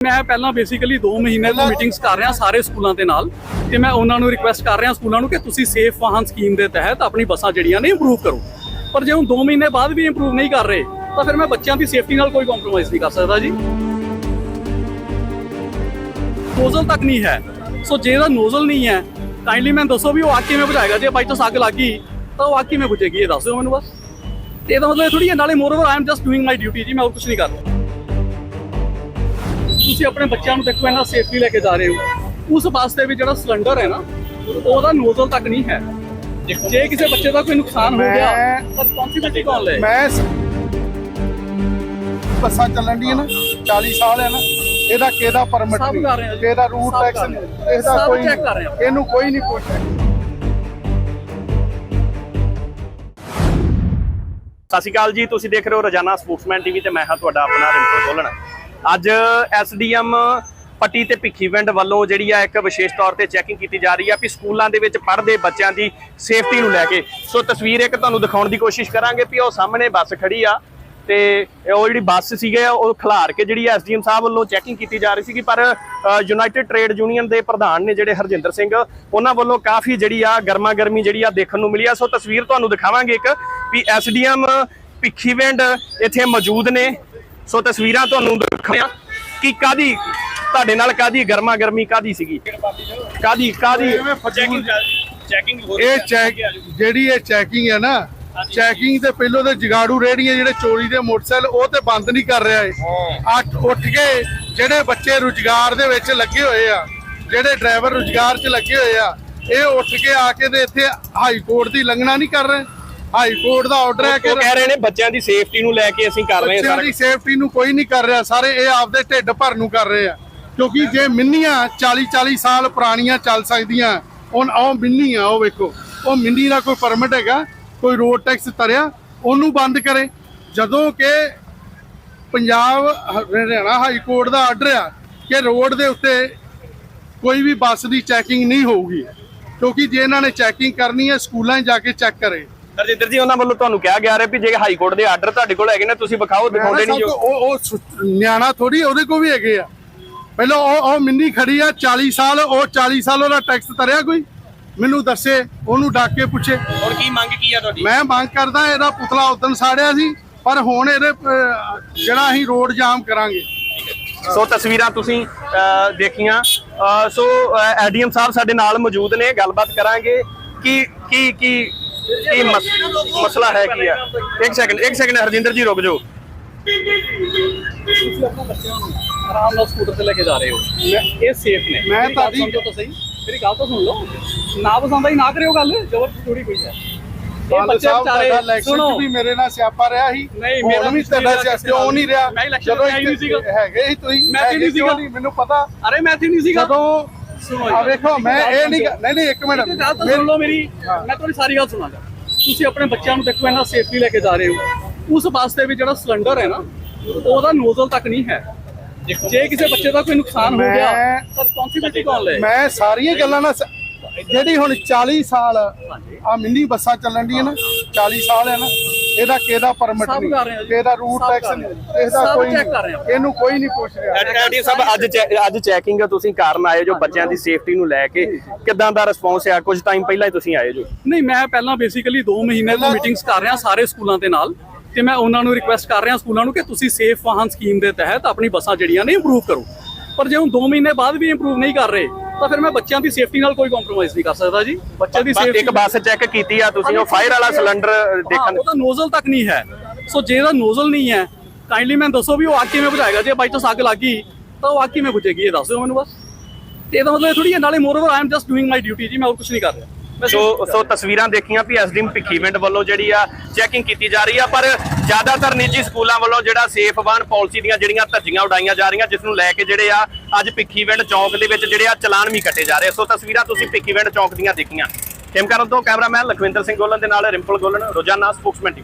ਮੈਂ ਪਹਿਲਾਂ ਬੇਸਿਕਲੀ 2 ਮਹੀਨੇ ਤੋਂ ਮੀਟਿੰਗਸ ਕਰ ਰਿਹਾ ਸਾਰੇ ਸਕੂਲਾਂ ਦੇ ਨਾਲ ਤੇ ਮੈਂ ਉਹਨਾਂ ਨੂੰ ਰਿਕੁਐਸਟ ਕਰ ਰਿਹਾ ਸਕੂਲਾਂ ਨੂੰ ਕਿ ਤੁਸੀਂ ਸੇਫ ਵਾਹਨ ਸਕੀਮ ਦੇ ਤਹਿਤ ਆਪਣੀ ਬੱਸਾਂ ਜਿਹੜੀਆਂ ਨੇ ਇੰਪਰੂਵ ਕਰੋ। ਪਰ ਜੇ ਹੁਣ 2 ਮਹੀਨੇ ਬਾਅਦ ਵੀ ਇੰਪਰੂਵ ਨਹੀਂ ਕਰ ਰਹੇ ਤਾਂ ਫਿਰ ਮੈਂ ਬੱਚਿਆਂ ਦੀ ਸੇਫਟੀ ਨਾਲ ਕੋਈ ਕੰਪਰੋਮਾਈਜ਼ ਨਹੀਂ ਕਰ ਸਕਦਾ ਜੀ। ਨੋਜ਼ਲ ਤੱਕ ਨਹੀਂ ਹੈ। ਸੋ ਜੇ ਇਹਦਾ ਨੋਜ਼ਲ ਨਹੀਂ ਹੈ ਕਾਈਂਡਲੀ ਮੈਨੂੰ ਦੱਸੋ ਵੀ ਉਹ ਅੱਗ ਕਿਵੇਂ ਬੁਝਾਏਗਾ? ਜੇ ਬਾਈ ਚਾਂਸ ਅੱਗ ਲੱਗ ਤਾਂ ਉਹ ਅੱਗ ਕਿਵੇਂ ਬੁਝੇਗੀ? ਇਹ ਦੱਸ ਦਿਓ ਮੈਨੂੰ ਬਸ। ਤੇ ਇਹਦਾ ਮਤਲਬ ਇਹ ਥੋੜੀ ਹੈ ਨਾਲੇ moreover I am just doing my duty ਜੀ ਮੈਂ ਹੋਰ ਕੁਝ ਨਹੀਂ ਕਰ ਰਿਹਾ। ਤੁਸੀਂ ਆਪਣੇ ਬੱਚਿਆਂ ਨੂੰ ਦੇਖੋ ਇਹਨਾਂ ਸੇਫਟੀ ਲੈ ਕੇ ਜਾ ਰਹੇ ਹੋ ਉਸ ਬੱਸ ਦੇ ਵਿੱਚ ਜਿਹੜਾ ਸਿਲੰਡਰ ਹੈ ਨਾ ਉਹਦਾ ਨੋਜ਼ਲ ਤੱਕ ਨਹੀਂ ਹੈ ਜੇ ਕਿਸੇ ਬੱਚੇ ਦਾ ਕੋਈ ਨੁਕਸਾਨ ਹੋ ਗਿਆ ਰਿਸਪੌਂਸਿਬਿਲਟੀ ਕੌਣ ਲਏ ਮੈਂ ਬੱਸਾਂ ਚੱਲਣ ਦੀਆਂ ਨਾ 40 ਸਾਲ ਹੈ ਨਾ ਇਹਦਾ ਕਿਹਦਾ ਪਰਮਿਟ ਨਹੀਂ। ਕਿਹਦਾ ਰੂਟ ਟੈਕਸ ਨਹੀਂ। ਇਹਦਾ ਕੋਈ। ਇਹਨੂੰ ਕੋਈ ਨਹੀਂ ਪੁੱਛਦਾ ਸਤਿ ਸ਼੍ਰੀ ਅਕਾਲ ਜੀ ਤੁਸੀਂ ਦੇਖ ਰਹੇ ਹੋ ਰੋਜ਼ਾਨਾ ਸਪੋਕਸਮੈਨ ਟੀਵੀ ਤੇ ਮੈਂ ਹਾਂ ਤੁਹਾਡਾ ਆਪਣਾ ਰਿੰਪਲ ਗੋਲਣ ਅੱਜ ਐਸਡੀਐਮ ਪੱਟੀ ਤੇ ਭਿੱਖੀਵਿੰਡ ਵੱਲੋਂ ਜਿਹੜੀ ਆ ਇੱਕ ਵਿਸ਼ੇਸ਼ ਤੌਰ ਤੇ ਚੈਕਿੰਗ ਕੀਤੀ ਜਾ ਰਹੀ ਆ ਕਿ ਸਕੂਲਾਂ ਦੇ ਵਿੱਚ ਪੜ੍ਹਦੇ ਬੱਚਿਆਂ ਦੀ ਸੇਫਟੀ ਨੂੰ ਲੈ ਕੇ। ਸੋ ਤਸਵੀਰ ਇੱਕ ਤੁਹਾਨੂੰ ਦਿਖਾਉਣ ਦੀ ਕੋਸ਼ਿਸ਼ ਕਰਾਂਗੇ ਵੀ ਉਹ ਸਾਹਮਣੇ ਬੱਸ ਖੜੀ ਆ ਤੇ ਉਹ ਜਿਹੜੀ ਬੱਸ ਸੀਗੇ ਉਹ ਖਿਲਾਰ ਕੇ ਜਿਹੜੀ ਐਸਡੀਐਮ ਸਾਹਿਬ ਵੱਲੋਂ ਚੈਕਿੰਗ ਕੀਤੀ ਜਾ ਰਹੀ ਸੀਗੀ। ਪਰ ਯੂਨਾਈਟਿਡ ਟ੍ਰੇਡ ਯੂਨੀਅਨ ਦੇ ਪ੍ਰਧਾਨ ਨੇ ਜਿਹੜੇ ਹਰਜਿੰਦਰ ਸਿੰਘ, ਉਹਨਾਂ ਵੱਲੋਂ ਕਾਫੀ ਜਿਹੜੀ ਆ ਗਰਮਾ ਗਰਮੀ ਜਿਹੜੀ ਆ ਦੇਖਣ ਨੂੰ ਮਿਲੀ ਆ। ਸੋ ਤਸਵੀਰ ਤੁਹਾਨੂੰ ਦਿਖਾਵਾਂਗੇ ਇੱਕ ਵੀ ਐਸਡੀਐਮ ਭਿੱਖੀਵਿੰਡ ਇੱਥੇ ਮੌਜੂਦ ਨੇ। ਸੋ ਤਸਵੀਰਾਂ ਤੁਹਾਨੂੰ ਦਿਖਾਵਾਂ ਕਿ ਕਾਦੀ ਤੁਹਾਡੇ ਨਾਲ ਕਾਦੀ ਗਰਮਾ ਗਰਮੀ ਕਾਦੀ ਸੀਗੀ? ਕਾਦੀ ਕਾਦੀ ਚੈਕਿੰਗ ਹੋ ਇਹ ਚੈੱਕ ਜਿਹੜੀ ਇਹ ਚੈਕਿੰਗ ਹੈ ਨਾ ਚੈਕਿੰਗ ਤੇ ਪਹਿਲੋਂ ਤੇ ਜਗਾੜੂ ਰੇੜੀਆਂ ਜਿਹੜੇ ਚੋਰੀ ਦੇ ਮੋਟਰਸਾਈਕਲ ਉਹ ਤੇ ਬੰਦ ਨਹੀਂ ਕਰ ਰਿਹਾ ਇਹ। ਅੱਠ ਉੱਠ ਕੇ ਜਿਹੜੇ ਬੱਚੇ ਰੁਜ਼ਗਾਰ ਦੇ ਵਿੱਚ ਲੱਗੇ ਹੋਏ ਆ ਜਿਹੜੇ ਡਰਾਈਵਰ ਰੁਜ਼ਗਾਰ 'ਚ ਲੱਗੇ ਹੋਏ ਆ ਇਹ ਉੱਠ ਕੇ ਆ ਕੇ ਤੇ ਇੱਥੇ ਹਾਈ ਕੋਰਟ ਦੀ ਲੰਘਣਾ ਨਹੀਂ ਕਰ ਰਹੇ। ਹਾਈ ਕੋਰਟ ਦਾ ਆਰਡਰ ਹੈ ਕਿ ਉਹ ਕਹਿ ਰਹੇ ਨੇ ਬੱਚਿਆਂ ਦੀ ਸੇਫਟੀ ਨੂੰ ਲੈ ਕੇ ਅਸੀਂ ਕਰ ਰਹੇ ਹਾਂ ਬੱਚਿਆਂ ਦੀ ਸੇਫਟੀ ਨੂੰ ਕੋਈ ਨਹੀਂ ਕਰ ਰਿਹਾ ਸਾਰੇ ਇਹ ਆਪਦੇ ਢਿੱਡ ਭਰ ਨੂੰ ਕਰ ਰਹੇ ਆ। ਕਿਉਂਕਿ ਜੇ ਮਿੰਨੀਆਂ 40 40 ਸਾਲ ਪੁਰਾਣੀਆਂ ਚੱਲ ਸਕਦੀਆਂ ਹੁਣ ਉਹ ਮਿੰਨੀ ਆ ਉਹ ਵੇਖੋ ਉਹ ਮਿੰਨੀ ਦਾ ਕੋਈ ਪਰਮਿਟ ਹੈਗਾ ਕੋਈ ਰੋਡ ਟੈਕਸ ਤਰਿਆ ਉਹਨੂੰ ਬੰਦ ਕਰੇ। ਜਦੋਂ ਕਿ ਪੰਜਾਬ ਹਰਿਆਣਾ ਹਾਈ ਕੋਰਟ ਦਾ ਆਰਡਰ ਆ ਕਿ ਰੋਡ ਦੇ ਉੱਤੇ ਕੋਈ ਵੀ ਬੱਸ ਦੀ ਚੈਕਿੰਗ ਨਹੀਂ ਹੋਊਗੀ। ਕਿਉਂਕਿ ਜੇ ਇਹਨਾਂ ਨੇ ਚੈਕਿੰਗ ਕਰਨੀ ਹੈ ਸਕੂਲਾਂ 'ਚ ਜਾ ਕੇ ਚੈੱਕ ਕਰੇ। ਹਰਜਿੰਦਰ ਜੀ ਉਹਨਾਂ ਵੱਲੋਂ ਤੁਹਾਨੂੰ ਕਿਹਾ ਗਿਆ ਰਿਹਾ ਵੀ ਜੇ ਹਾਈ ਕੋਰਟ ਦੇ ਆਰਡਰ ਤੁਹਾਡੇ ਕੋਲ ਹੈਗੇ ਨੇ ਤੁਸੀਂ ਵਿਖਾਓ ਦਿਖਾਉਂਦੇ ਨਹੀਂ ਜੋ ਉਹ ਉਹ ਨਿਆਣਾ ਥੋੜੀ ਉਹਦੇ ਕੋ ਵੀ ਹੈਗੇ ਆ। ਪਹਿਲਾਂ ਉਹ ਉਹ ਮਿੰਨੀ ਖੜੀ ਆ 40 ਸਾਲ ਉਹ 40 ਸਾਲ ਉਹਦਾ ਟੈਕਸ ਤਰਿਆ ਕੋਈ? ਮੈਨੂੰ ਦੱਸੇ ਉਹਨੂੰ ਡਾਕ ਕੇ ਪੁੱਛੇ। ਹੁਣ ਕੀ ਮੰਗ ਕੀ ਆ ਤੁਹਾਡੀ? ਮੈਂ ਮੰਗ ਕਰਦਾ ਇਹਦਾ ਪੁਤਲਾ ਉਦੋਂ ਸਾੜਿਆ ਸੀ ਪਰ ਹੁਣ ਇਹਦੇ ਜਿਹੜਾ ਅਸੀਂ ਰੋਡ ਜਾਮ ਕਰਾਂਗੇ। ਸੋ ਤਸਵੀਰਾਂ ਤੁਸੀਂ ਦੇਖੀਆਂ। ਸੋ ਐਡੀਐਮ ਸਾਹਿਬ ਸਾਡੇ ਨਾਲ ਮੌਜੂਦ ਨੇ ਗੱਲਬਾਤ ਕਰਾਂਗੇ ਕਿ ਕੀ ਕੀ ਕੀ ਮਸ- ਮਸਲਾ ਹੈ ਕੀ ਆ? ਇੱਕ ਸੈਕਿੰਡ ਇੱਕ ਸੈਕਿੰਡ ਹਰਜਿੰਦਰ ਜੀ ਰੁਕ ਜਾਓ। ਤੁਸੀਂ ਆਪਣੇ ਬੱਚਿਆਂ ਨੂੰ ਆਰਾਮ ਨਾਲ ਸਕੂਟਰ ਤੇ ਲੈ ਕੇ ਜਾ ਰਹੇ ਹੋ। ਇਹ ਸੇਫ ਨੇ। ਮੈਂ ਤੁਹਾਡੀ- ਤਾਂ ਸਹੀ ਮੇਰੀ ਗੱਲ ਤਾਂ ਸੁਣ ਲਓ। ਨਾ ਪਸੰਦ ਆਈ ਨਾ ਕਰਿਓ ਗੱਲ। ਜ਼ਬਰਦਸਤੀ ਥੋੜੀ ਕੋਈ ਹੈ। ਇਹ ਬੱਚੇ ਵਿਚਾਰੇ ਸੁਣੋ। ਵੀ ਮੇਰੇ ਨਾਲ ਸਿਆਪਾ ਰਿਹਾ ਸੀ। ਨਹੀਂ, ਮੇਰਾ ਵੀ ਤੁਹਾਡਾ ਸਿਆਪਾ ਕਿਉਂ ਨਹੀਂ ਰਿਹਾ? ਜਦੋਂ। ਹੈਗੇ ਹੀ ਤੁਸੀਂ ਮੈਂ ਤੇ ਨਹੀਂ ਸੀਗਾ। ਮੈਨੂੰ ਪਤਾ। ਅਰੇ ਮੈਂ ਇੱਥੇ ਨਹੀਂ ਸੀਗਾ। ਜਦੋਂ ਆ ਵੇਖੋ ਮੈਂ ਇਹ ਨਹੀਂ ਨਹੀਂ ਨਹੀਂ ਇੱਕ ਮਿੰਟ। ਗੱਲ ਤਾਂ ਸੁਣ ਲਓ ਮੇਰੀ ਮੈਂ ਤੁਹਾਡੀ ਸਾਰੀ ਗੱਲ ਸੁਣਾਂਗਾ। ਤੁਸੀਂ ਆਪਣੇ ਬੱਚਿਆਂ ਨੂੰ ਦੇਖੋ ਇਹਨਾਂ ਸੇਫਟੀ ਲੈ ਕੇ ਜਾ ਰਹੇ ਹੋ। ਉਸ ਬੱਸ ਦੇ ਵਿੱਚ ਜਿਹੜਾ ਸਿਲੰਡਰ ਹੈ ਨਾ ਉਹਦਾ ਨੋਜ਼ਲ ਤੱਕ ਨਹੀਂ ਹੈ। ਜੇ ਕਿਸੇ ਬੱਚੇ ਦਾ ਕੋਈ ਨੁਕਸਾਨ ਹੋ ਗਿਆ ਤਾਂ ਰਿਸਪੌਂਸਿਬਿਲਟੀ ਕੌਣ ਲਏ ਮੈਂ ਸਾਰੀਆਂ ਗੱਲਾਂ ਨਾਲ ਜਿਹੜੀ ਹੁਣ 40 ਸਾਲ ਆ ਮਿੰਨੀ ਬੱਸਾਂ ਚੱਲਣ ਦੀਆਂ ਨਾ 40 ਸਾਲ ਹੈ ਨਾ ਇਹਦਾ ਕਿਹਦਾ ਪਰਮਿਟ ਸਭ ਨਹੀਂ। ਕਿਹਦਾ ਰੂਟ ਸਭ ਟੈਕਸ ਨਹੀਂ। ਇਹਦਾ ਸਭ ਕੋਈ check ਕਰ ਰਹੇ ਆ। ਇਹਨੂੰ ਕੋਈ ਨਹੀਂ ਪੁੱਛ ਰਿਹਾ। ਐਡੀਐਮ ਸਾਹਿਬ ਅੱਜ ਅੱਜ ਚੈਕਿੰਗ ਤੁਸੀਂ ਕਾਰਨ ਆਏ ਜੋ ਬੱਚਿਆਂ ਦੀ ਸੇਫਟੀ ਨੂੰ ਲੈ ਕੇ ਕਿਦਾਂ ਦਾ ਰਿਸਪੌਂਸ ਆ? ਕੁਝ ਟਾਈਮ ਪਹਿਲਾਂ ਹੀ ਤੁਸੀਂ ਆਏ ਜੋ। ਨਹੀਂ ਮੈਂ ਪਹਿਲਾਂ ਬੇਸਿਕਲੀ 2 ਮਹੀਨੇ ਤੋਂ ਮੀਟਿੰਗਸ ਕਰ ਰਿਹਾ ਸਾਰੇ ਸਕੂਲਾਂ ਦੇ ਨਾਲ ਤੇ ਮੈਂ ਉਹਨਾਂ ਨੂੰ ਰਿਕੁਐਸਟ ਕਰ ਰਿਹਾ ਸਕੂਲਾਂ ਨੂੰ ਕਿ ਤੁਸੀਂ ਸੇਫ ਵਾਹਨ ਸਕੀਮ ਦੇ ਤਹਿਤ ਆਪਣੀ ਬੱਸਾਂ ਜਿਹੜੀਆਂ ਨੇ ਇੰਪਰੂਵ ਕਰੋ। ਪਰ ਜੇ ਹੁਣ 2 ਮਹੀਨੇ ਬਾਅਦ ਵੀ ਇੰਪਰੂਵ ਨਹੀਂ ਕਰ ਰਹੇ ਤਾਂ ਫਿਰ ਮੈਂ ਬੱਚਿਆਂ ਦੀ ਸੇਫਟੀ ਨਾਲ ਕੋਈ ਕੰਪਰੋਮਾਈਜ਼ ਨਹੀਂ ਕਰ ਸਕਦਾ ਜੀ। ਬੱਚੇ ਦੀ ਸੇਫਟੀ ਇੱਕ ਬੱਸ ਚੈੱਕ ਕੀਤੀ ਆ ਤੁਸੀਂ ਉਹ ਫਾਇਰ ਵਾਲਾ ਸਿਲੰਡਰ ਦੇਖਣ ਉਹਦਾ ਨੋਜ਼ਲ ਤੱਕ ਨਹੀਂ ਹੈ। ਸੋ ਜੇ ਇਹਦਾ ਨੋਜ਼ਲ ਨਹੀਂ ਹੈ ਕਾਈਂਡਲੀ ਮੈਨੂੰ ਦੱਸੋ ਵੀ ਉਹ ਅੱਗ ਕਿਵੇਂ ਬੁਝਾਏਗਾ? ਜੇ ਬਾਈ ਅੱਗ ਲੱਗ ਗਈ ਤਾਂ ਉਹ ਅੱਗ ਕਿਵੇਂ ਬੁਝੇਗੀ? ਇਹ ਦੱਸ ਦਿਓ ਮੈਨੂੰ ਬਸ। ਤੇ ਇਹਦਾ ਮਤਲਬ ਇਹ ਥੋੜੀ ਹੈ ਨਾਲੇ moreover I am just doing my duty ਜੀ ਮੈਂ ਹੋਰ ਕੁਝ ਨਹੀਂ ਕਰ ਰਿਹਾ। ਸੋ ਸੋ ਤਸਵੀਰਾਂ ਦੇਖੀਆਂ ਵੀ ਐਸਡੀਐਮ ਭਿੱਖੀਵਿੰਡ ਵੱਲੋਂ ਜਿਹੜੀ ਆ ਚੈਕਿੰਗ ਕੀਤੀ ਜਾ ਰਹੀ ਆ, ਪਰ ਜ਼ਿਆਦਾਤਰ ਨਿੱਜੀ ਸਕੂਲਾਂ ਵੱਲੋਂ ਜਿਹੜਾ ਸੇਫ ਵਾਨ ਪਾਲਿਸੀ ਦੀਆਂ ਜਿਹੜੀਆਂ ਧੱਜੀਆਂ ਉਡਾਈਆਂ ਜਾ ਰਹੀਆਂ, ਜਿਸ ਨੂੰ ਲੈ ਕੇ ਜਿਹੜੇ ਆ ਅੱਜ ਭਿੱਖੀਵਿੰਡ ਚੌਕ ਦੇ ਵਿੱਚ ਜਿਹੜੇ ਆ ਚਲਾਨ ਵੀ ਕੱਟੇ ਜਾ ਰਹੇ ਸੋ ਤਸਵੀਰਾਂ ਤੁਸੀਂ ਭਿੱਖੀਵਿੰਡ ਚੌਕ ਦੀਆਂ ਦੇਖੀਆਂ। ਖੇਮਕਰਨ ਤੋਂ ਕੈਮਰਾਮੈਨ ਲਖਵਿੰਦਰ ਸਿੰਘ ਗੋਲਨ ਦੇ ਨਾਲ ਰਿੰਪਲ ਗੋਲਨ, ਰੋਜ਼ਾਨਾ ਸਪੋਕਸਮੈਨ ਟੀਵੀ।